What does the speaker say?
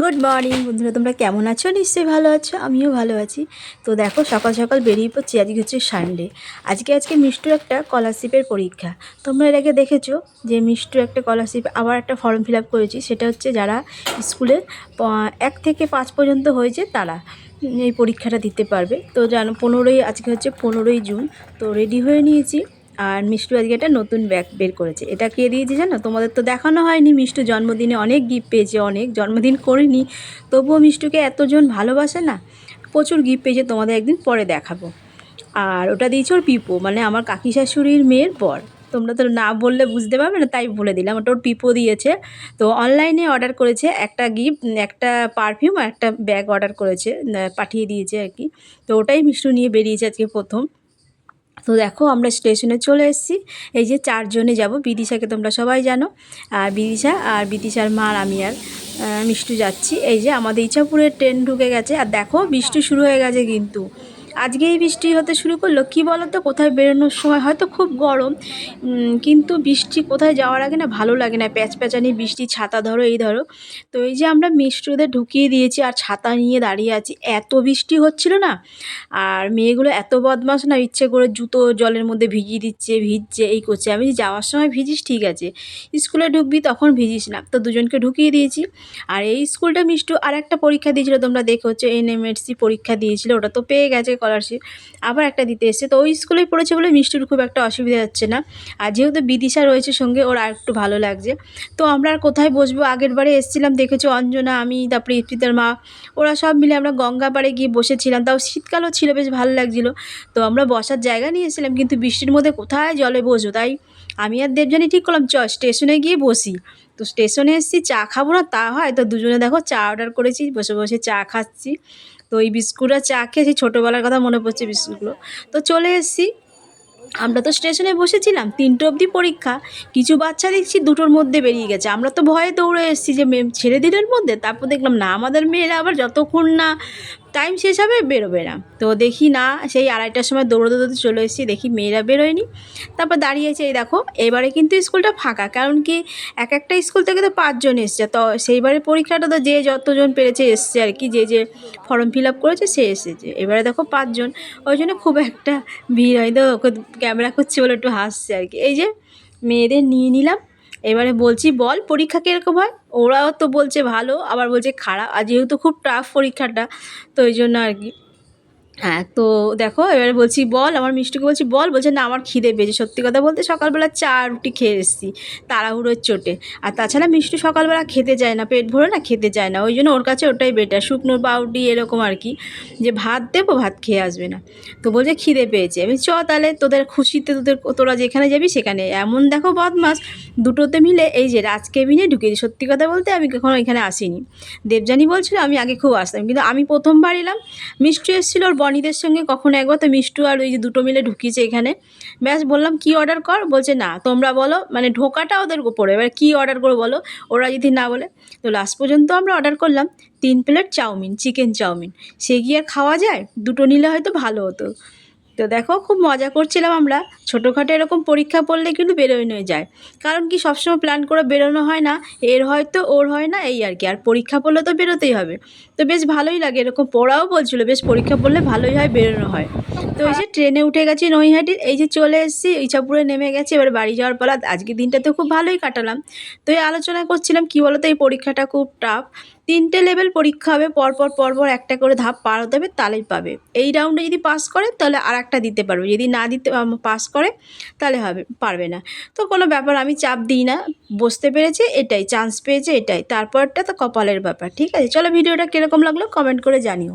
Good morning বন্ধুরা, তোমরা কেমন আছো? নিশ্চয়ই ভালো আছো, আমিও ভালো আছি। তো দেখো, সকাল সকাল বেরিয়ে পড়ছি, আজকে হচ্ছে সানডে আজকে আজকে মিষ্টুর একটা স্কলারশিপের পরীক্ষা। তোমরা এর আগে দেখেছ যে মিষ্টুর একটা স্কলারশিপ আবার একটা ফর্ম ফিল আপ করেছি, সেটা হচ্ছে যারা স্কুলে এক থেকে পাঁচ পর্যন্ত হয়েছে, তারা এই পরীক্ষাটা দিতে পারবে। তো জানো, পনেরোই, আজকে হচ্ছে পনেরোই জুন, তো রেডি হয়ে নিয়েছি। আর মিষ্টু আজকে একটা নতুন ব্যাগ বের করেছে। এটা কে দিয়েছে জানো? তোমাদের তো দেখানো হয়নি। মিষ্টু জন্মদিনে অনেক গিফট পেয়েছে, অনেক। জন্মদিন করিনি। তবুও মিষ্টুকে এতজন ভালোবাসে না, প্রচুর গিফট পেয়েছে। তোমাদের একদিন পরে দেখাবো। আর ওটা দিয়েছে ওর পিপো মানে আমার কাকি শাশুড়ির মেয়ের পর তোমরা তো না বললে বুঝতে পারবে না, তাই বলে দিলাম। ওটা ওর পিপো দিয়েছে। তো অনলাইনে অর্ডার করেছে একটা গিফট একটা পারফিউম আর একটা ব্যাগ অর্ডার করেছে পাঠিয়ে দিয়েছে আর কি। তো ওটাই মিষ্টু নিয়ে বেরিয়েছে আজকে প্রথম। তো দেখো আমরা স্টেশনে চলে এসেছি। এই যে চারজনে যাব। বিদিশাকে তোমরা সবাই জানো। আর বিদিশা আর বিদিশার মার আমি আর মিষ্টু যাচ্ছি। এই যে আমাদের ইচ্ছাপুরের ট্রেন ঢুকে গেছে। আর দেখো, বৃষ্টি শুরু হয়ে গেছে কিন্তু। আজকেই বৃষ্টি হতে শুরু করল। কি বলো তো কোথায় বেরোনোর সময়? হয়তো খুব গরম। কিন্তু বৃষ্টি কোথায় যাওয়ার আগে না ভালো লাগে না। প্যাচ প্যাচানি বৃষ্টি, ছাতা ধরো, এই ধরো। তো এই যে আমরা মিষ্টুদের ঢুকিয়ে দিয়েছি আর ছাতা নিয়ে দাঁড়িয়ে আছি, এত বৃষ্টি হচ্ছিল না? আর মেয়েগুলো এত বদমাশ না, ইচ্ছে করে জুতো জলের মধ্যে ভিজিয়ে দিচ্ছে, ভিজছে, এই করছে। আমি যাওয়ার সময় ভিজিস, ঠিক আছে। স্কুলে ঢুকবি তখন ভিজিস না। তো দুজনকে ঢুকিয়ে দিয়েছি। আর এই স্কুলটা মিষ্টু আর একটা পরীক্ষা দিয়েছিল, তোমরা দেখে হচ্ছে এনএমএসসি পরীক্ষা দিয়েছিল, ওটা তো পেয়ে গেছে স্কলারশিপ আবার একটা দিতে এসছে। তো ওই স্কুলেই পড়েছে বলে মিষ্টির খুব একটা অসুবিধা হচ্ছে না। আর যেহেতু বিদিশা রয়েছে সঙ্গে, ওর আর একটু ভালো লাগছে। তো আমরা আর কোথায় বসবো? আগের বারে এসেছিলাম, দেখেছ অঞ্জনা, আমি, তারপরে ইপ্রিতার মা, ওরা সব মিলে আমরা গঙ্গা পাড়ে গিয়ে বসেছিলাম। তাও শীতকালও ছিল, বেশ ভালো লাগছিল। তো আমরা বসার জায়গা নিয়েছিলাম কিন্তু বৃষ্টির মধ্যে কোথায় জলে বসবো? তাই আমি আর দেবজানি ঠিক করলাম, চ স্টেশনে গিয়ে বসি। তো স্টেশনে এসেছি, চা খাব না, তা হয়, তো দুজনে দেখো চা অর্ডার করেছি, বসে বসে চা খাচ্ছি। তো এই বিস্কুট আর চা খেয়ে সেই ছোটোবেলার কথা মনে পড়ছে বিস্কুটগুলো। তো চলে এসেছি। আমরা তো স্টেশনে বসেছিলাম, তিনটে অবধি পরীক্ষা। কিছু বাচ্চা দেখছি দুটোর মধ্যে বেরিয়ে গেছে। আমরা তো ভয়ে দৌড়ে এসেছি যে মেম ছেড়ে দিলের মধ্যে, তারপর দেখলাম না, আমাদের মেয়েরা আবার যতক্ষণ না টাইম শেষ হবে, বেরোবে না। তো দেখি না, সেই আড়াইটার সময় দৌড়তে দৌড়তে চলে এসেছি, দেখি মেয়েরা বেরোয়নি। তারপর দাঁড়িয়েছে, এই দেখো, এবারে কিন্তু স্কুলটা ফাঁকা, কারণ কি এক একটা স্কুল থেকে তো পাঁচজন এসছে, তো সেইবারে পরীক্ষাটা তো যে যতজন পেরেছে এসছে আর কি, যে যে ফর্ম ফিল আপ করেছে সে এসেছে। এবারে দেখো পাঁচজন, ওই জন্য খুব একটা ভিড় হয়, তো ওকে ক্যামেরা করছে বলে একটু হাসছে আর কি। এই যে মেয়েদের নিয়ে নিলাম এবারে বলছি বল, পরীক্ষা কীরকম হয়? ওরাও তো বলছে ভালো, আবার বলছে খারাপ, আর যেহেতু খুব টাফ পরীক্ষাটা, তো ওই জন্য আর কি। হ্যাঁ তো দেখো, এবারে বলছি, বল, আমার মিষ্টিকে বলছি, বল, বলছে, না, আমার খিদে পেয়েছে। সত্যি কথা বলতে সকালবেলা চা রুটি খেয়ে এসেছি, তাড়াহুড়োর চোটে। আর তাছাড়া মিষ্টি সকালবেলা খেতে চায় না, পেট ভরে না খেতে চায় না, ওই জন্য ওর কাছে ওটাই বেটার শুকনো পাউডি এরকম আর কি, যে ভাত দেবো, ভাত খেয়ে আসবে না। তো বলছে, খিদে পেয়েছে। আমি চ, তাহলে তোদের খুশিতে তোদের, তোরা যেখানে যাবি, সেখানে। এমন দেখো বদমাস, দুটোতে মিলে এই যে রাজ কেবিনে ঢুকিয়েছি সত্যি কথা বলতে আমি কখনো এখানে আসিনি। দেবযানী বলছিল, আমি আগে খুব আসতাম। কিন্তু আমি প্রথমবার এলাম, মিষ্টু এসেছিল, ওর বনিদের সঙ্গে কখনো একবার? তো মিষ্টু আর ওই যে দুটো মিলে ঢুকিয়েছে এখানে। ব্যাস বললাম, কি অর্ডার কর? বলছে, না, তোমরা বলো মানে ঢোকাটা ওদের উপরে। এবার কী অর্ডার করো বলো? ওরা যদি না বলে। তো লাস্ট পর্যন্ত আমরা অর্ডার করলাম, তিন plate chow mein chicken chow mein. সে গিয়ে খাওয়া যায়, দুটো নিলে হয়তো ভালো হতো। তো দেখো, খুব মজা করছিলাম আমরা। ছোটোখাটো এরকম পরীক্ষা পড়লে কিন্তু বেরোনোই যায়। কারণ কি, সবসময় প্ল্যান করে বেরোনো হয় না, এর হয়তো ওর হয় না, এই আর কি। আর পরীক্ষা পড়লে তো বেরোতেই হবে। তো বেশ ভালোই লাগে, এরকম পড়াও বলছিল, বেশ পরীক্ষা পড়লে ভালোই হয়, বেরোনো হয়। তো এই যে ট্রেনে উঠে গেছি নৈহাটির এই যে চলে এসেছি ইচ্ছাপুরে নেমে গেছি, এবার বাড়ি যাওয়ার পর আজকে দিনটা তো খুব ভালোই কাটালাম। তো এই আলোচনা করছিলাম, কী বলতো, এই পরীক্ষাটা খুব টাফ তিনটে লেভেল পরীক্ষা হবে, পরপর পরপর একটা করে ধাপ পার হতে হবে, তাহলেই পাবে। এই রাউন্ডে যদি পাস করে, তাহলে আর একটা দিতে পারবে। যদি না দিতে পাস করে, তাহলে হবে, পারবে না। তো কোনো ব্যাপার, আমি চাপ দিই না। বসতে পেরেছে, এটাই চান্স পেয়েছে, এটাই। তারপরটা তো কপালের ব্যাপার, ঠিক আছে? চলো ভিডিওটা কীরকম লাগল কমেন্ট করে জানিও।